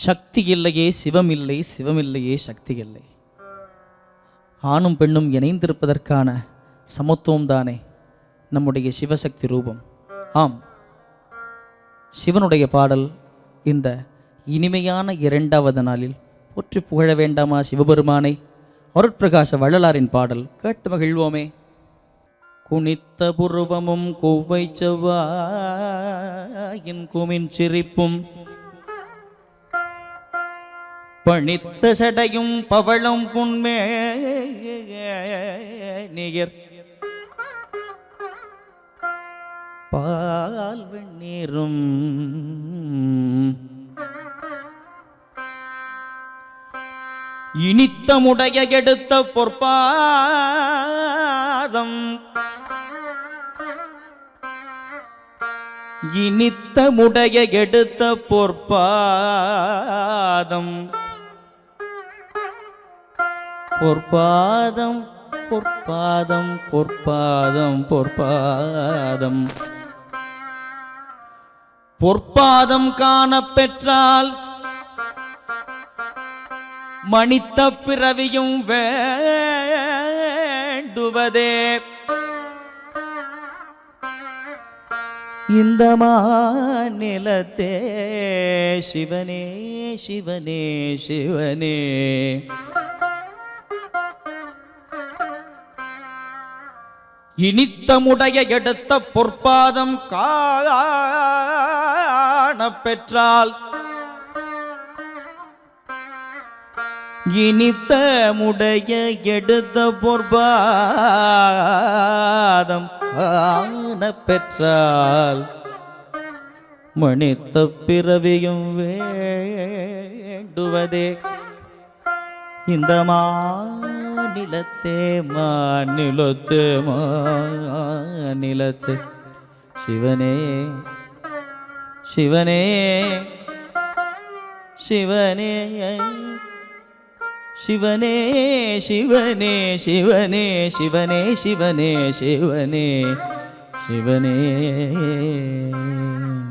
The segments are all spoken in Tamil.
சக்தி இல்லையே சிவம் இல்லை சிவம் இல்லையே சக்தி இல்லை ஆணும் பெண்ணும் இணைந்திருப்பதற்கான சமத்துவம் தானே நம்முடைய சிவசக்தி ரூபம். ஆம். சிவனுடைய பாடல் இந்த இனிமையான இரண்டாவது நாளில் போற்றி புகழ வேண்டாமா சிவபெருமானை? அருட்பிரகாச வள்ளலாரின் பாடல் கேட்டு மகிழ்வோமே. குனித்த புருவமும் கொவ்வை செவ்வாயின் குமின் சிரிப்பும் பணித்த சடையும் பவளம் புன்மே நிகர் பால் வெண்ணீரும் இனித்தமுடைய எடுத்த பொற்பாதம். இனித்தமுடைய எடுத்த பொற்பாதம். பொற்பாதம் பொற்பாதம் பொற்பாதம் பொற்பாதம். பொற்பாதம் காணப் பெற்றால் மணித்த பிறவியும் வேண்டுவதே. இந்த மாநிலத்தே சிவனே சிவனே சிவனே. இனித்தமுடைய எடுத்த பொற்பாதம் காண பெற்றால் இனித்த எடுத்த பொற்பாதம் காண பெற்றால் மணித்த பிறவியும் வேண்டுவதே. இந்த மா மாநிலத்து மாநிலத்து சிவனே சிவனே சிவனே சிவனே சிவனே சிவனே சிவனே சிவனே சிவனே சிவனே அருள்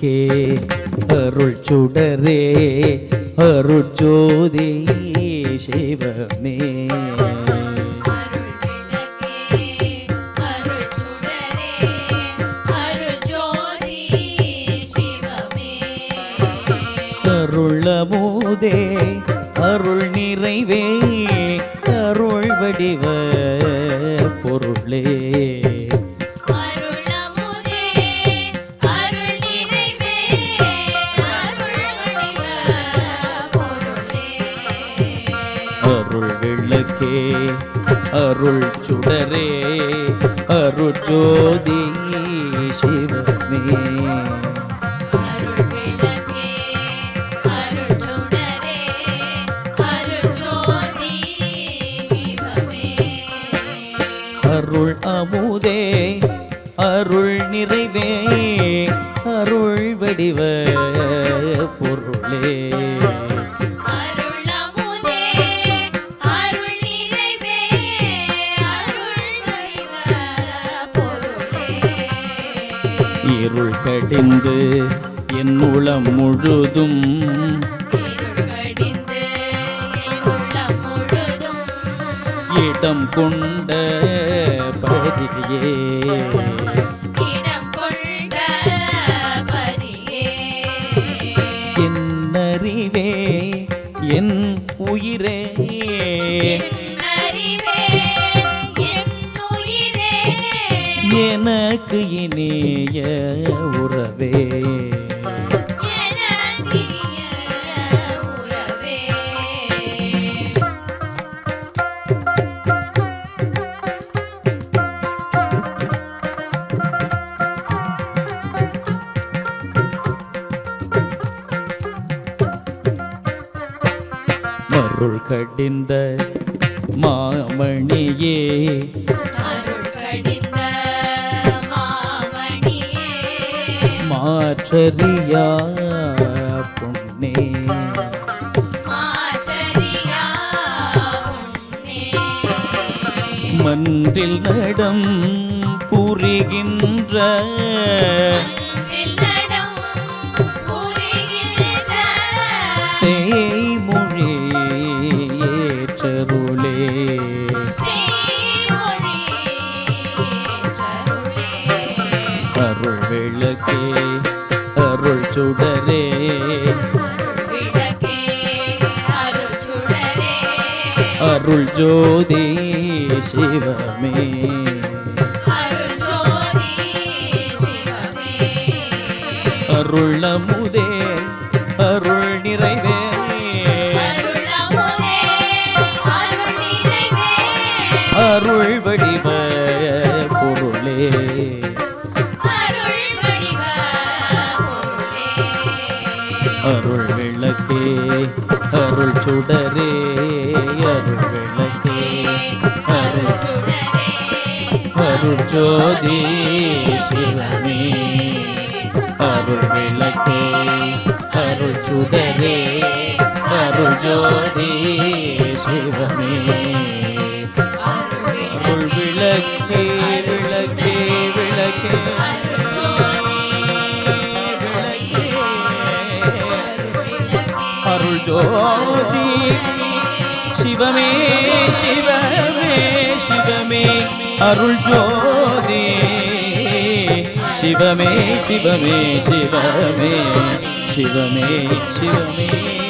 எனக்கே அருள் சுடரே அருட்ஜோதி சிவமே. அருளமோதே அருள் நிறைவே அருள் வடிவ பொருளே. அருள் விளக்கே அருள் சுடரே அருள் ஜோதி சிவமே. அருள் அமுதே அருள் நிறைவே அருள் வடிவ பொருளே. இருள் கடிந்து என் உளம் முழுதும். இடம் கொண்ட பகுதியே. எனக்கினிய உறவே. மருள் கடிந்த மாமணியே மாற்றறியா பொன்னே மன்றில் நடம் புரிகின்ற அன்றில் நடம் தேய்மொழி ஏற்றருளே. அருள் விளக்கே அருள் சுடரே அருள் ஜோதி சிவமே. அருள் ஜோதி அருள் சுடரே அருள் விளக்கே அருள் சுடரே, அருள் ஜோதி சிவமே. அருள் விளக்கே அருள் சுடரே அருள் ஜோதி சிவமே. ஜோதி. சிவமே சிவமே சிவமே அருள் ஜோதி. சிவமே சிவமே சிவமே சிவமே சிவமே.